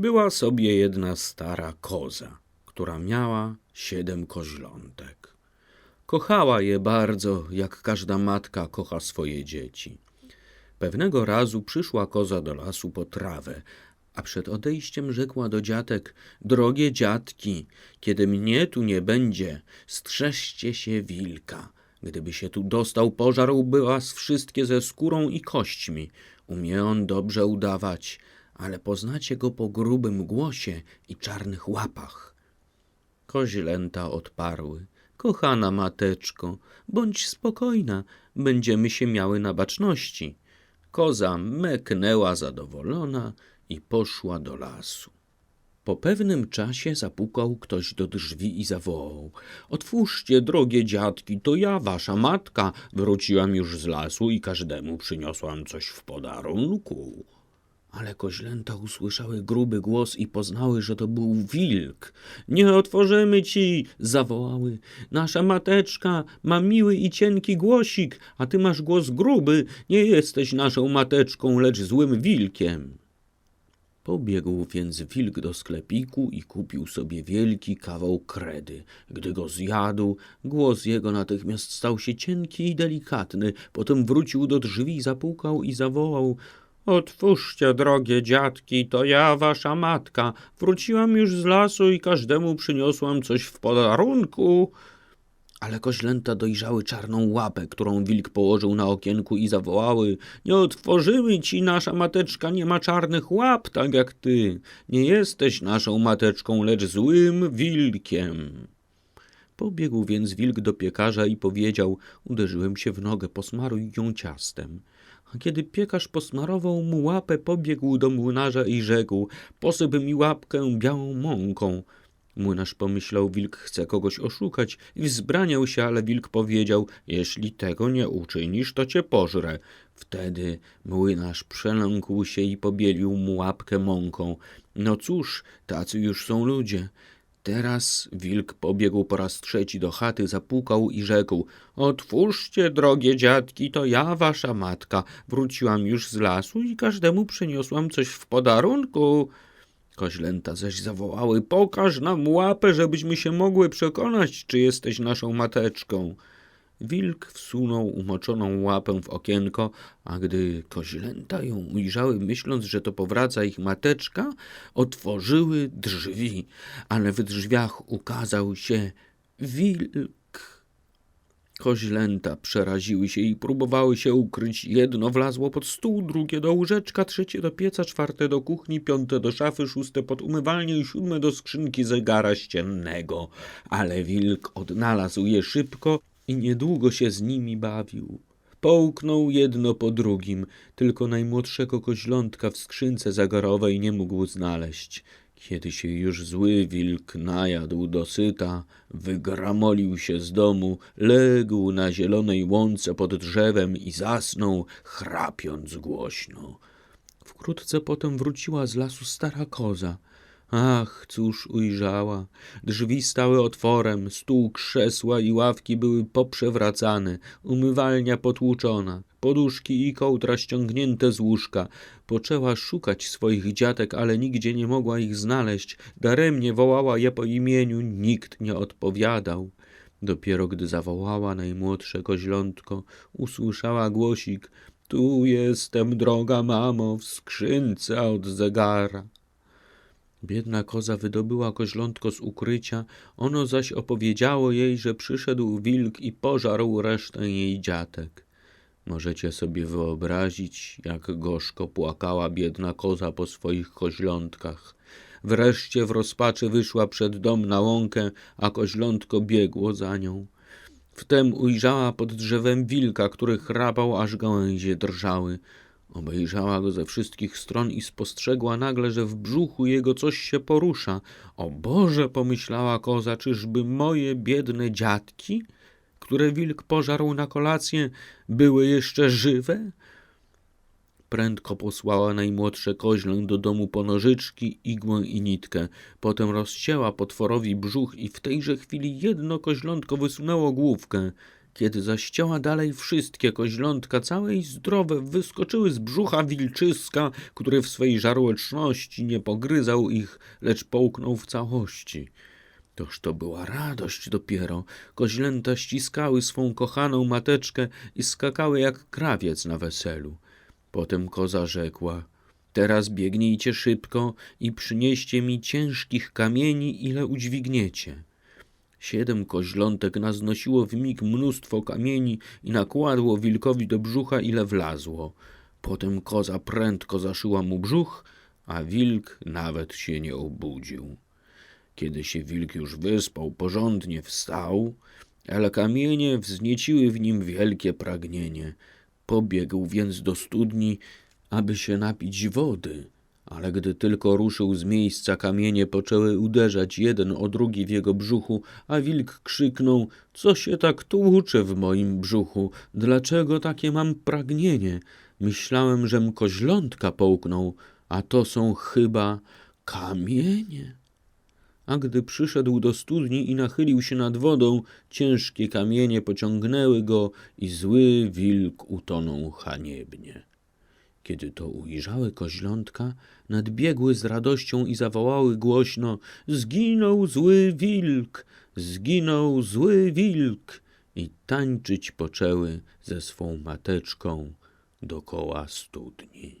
Była sobie jedna stara koza, która miała siedem koźlątek. Kochała je bardzo, jak każda matka kocha swoje dzieci. Pewnego razu przyszła koza do lasu po trawę, a przed odejściem rzekła do dziatek: Drogie dziadki, kiedy mnie tu nie będzie, strzeżcie się wilka. Gdyby się tu dostał, pożarłby was wszystkie ze skórą i kośćmi. Umie on dobrze udawać, ale poznacie go po grubym głosie i czarnych łapach. Koźlęta odparły. Kochana mateczko, bądź spokojna, będziemy się miały na baczności. Koza meknęła zadowolona i poszła do lasu. Po pewnym czasie zapukał ktoś do drzwi i zawołał: Otwórzcie, drogie dziadki, to ja, wasza matka. Wróciłam już z lasu i każdemu przyniosłam coś w podarunku. Ale koźlęta usłyszały gruby głos i poznały, że to był wilk. Nie otworzymy ci, zawołały. Nasza mateczka ma miły i cienki głosik, a ty masz głos gruby. Nie jesteś naszą mateczką, lecz złym wilkiem. Pobiegł więc wilk do sklepiku i kupił sobie wielki kawał kredy. Gdy go zjadł, głos jego natychmiast stał się cienki i delikatny. Potem wrócił do drzwi, zapukał i zawołał Otwórzcie, drogie dziadki, to ja, wasza matka. Wróciłam już z lasu i każdemu przyniosłam coś w podarunku. Ale koźlęta dojrzały czarną łapę, którą wilk położył na okienku i zawołały Nie otworzymy ci, nasza mateczka nie ma czarnych łap, tak jak ty. Nie jesteś naszą mateczką, lecz złym wilkiem. Pobiegł więc wilk do piekarza i powiedział Uderzyłem się w nogę, posmaruj ją ciastem. A kiedy piekarz posmarował mu łapę, pobiegł do młynarza i rzekł Posyp mi łapkę białą mąką. Młynarz pomyślał, wilk chce kogoś oszukać i wzbraniał się, ale wilk powiedział, jeśli tego nie uczynisz, to cię pożrę. Wtedy młynarz przeląkł się i pobielił mu łapkę mąką. No cóż, tacy już są ludzie. Teraz wilk pobiegł po raz trzeci do chaty, zapukał i rzekł Otwórzcie, drogie dziadki, to ja, wasza matka. Wróciłam już z lasu i każdemu przyniosłam coś w podarunku. Koźlęta zaś zawołały, pokaż nam łapę, żebyśmy się mogły przekonać, czy jesteś naszą mateczką. Wilk wsunął umoczoną łapę w okienko, a gdy koźlęta ją ujrzały, myśląc, że to powraca ich mateczka, otworzyły drzwi, ale w drzwiach ukazał się wilk. Koźlęta przeraziły się i próbowały się ukryć. Jedno wlazło pod stół, drugie do łóżeczka, trzecie do pieca, czwarte do kuchni, piąte do szafy, szóste pod umywalnię i siódme do skrzynki zegara ściennego. Ale wilk odnalazł je szybko i niedługo się z nimi bawił. Połknął jedno po drugim, tylko najmłodszego koźlątka w skrzynce zagorowej nie mógł znaleźć. Kiedy się już zły wilk najadł dosyta, wygramolił się z domu, legł na zielonej łące pod drzewem i zasnął, chrapiąc głośno. Wkrótce potem wróciła z lasu stara koza. Ach, cóż ujrzała. Drzwi stały otworem, stół, krzesła i ławki były poprzewracane, umywalnia potłuczona, poduszki i kołdra ściągnięte z łóżka. Poczęła szukać swoich dziatek, ale nigdzie nie mogła ich znaleźć. Daremnie wołała je po imieniu, nikt nie odpowiadał. Dopiero gdy zawołała najmłodsze koźlątko, usłyszała głosik — tu jestem, droga mamo, w skrzynce od zegara. Biedna koza wydobyła koźlątko z ukrycia, ono zaś opowiedziało jej, że przyszedł wilk i pożarł resztę jej dziatek. Możecie sobie wyobrazić, jak gorzko płakała biedna koza po swoich koźlątkach. Wreszcie w rozpaczy wyszła przed dom na łąkę, a koźlątko biegło za nią. Wtem ujrzała pod drzewem wilka, który chrapał, aż gałęzie drżały. Obejrzała go ze wszystkich stron i spostrzegła nagle, że w brzuchu jego coś się porusza. O Boże, pomyślała koza, czyżby moje biedne dziadki, które wilk pożarł na kolację, były jeszcze żywe? Prędko posłała najmłodsze koźlę do domu po nożyczki, igłę i nitkę. Potem rozcięła potworowi brzuch i w tejże chwili jedno koźlątko wysunęło główkę. Kiedy zaś chciała dalej wszystkie koźlątka, całe i zdrowe, wyskoczyły z brzucha wilczyska, który w swej żarłeczności nie pogryzał ich, lecz połknął w całości. Toż to była radość dopiero. Koźlęta ściskały swą kochaną mateczkę i skakały jak krawiec na weselu. Potem koza rzekła: Teraz biegnijcie szybko i przynieście mi ciężkich kamieni, ile udźwigniecie. Siedem koźlątek naznosiło w mig mnóstwo kamieni i nakładło wilkowi do brzucha, ile wlazło. Potem koza prędko zaszyła mu brzuch, a wilk nawet się nie obudził. Kiedy się wilk już wyspał, porządnie wstał, ale kamienie wznieciły w nim wielkie pragnienie. Pobiegł więc do studni, aby się napić wody, ale gdy tylko ruszył z miejsca, kamienie poczęły uderzać jeden o drugi w jego brzuchu, a wilk krzyknął: Co się tak tłucze w moim brzuchu? Dlaczego takie mam pragnienie? Myślałem, żem koźlątka połknął, a to są chyba kamienie. A gdy przyszedł do studni i nachylił się nad wodą, ciężkie kamienie pociągnęły go i zły wilk utonął haniebnie. Kiedy to ujrzały koźlątka, nadbiegły z radością i zawołały głośno: Zginął zły wilk! Zginął zły wilk! I tańczyć poczęły ze swą mateczką dokoła studni.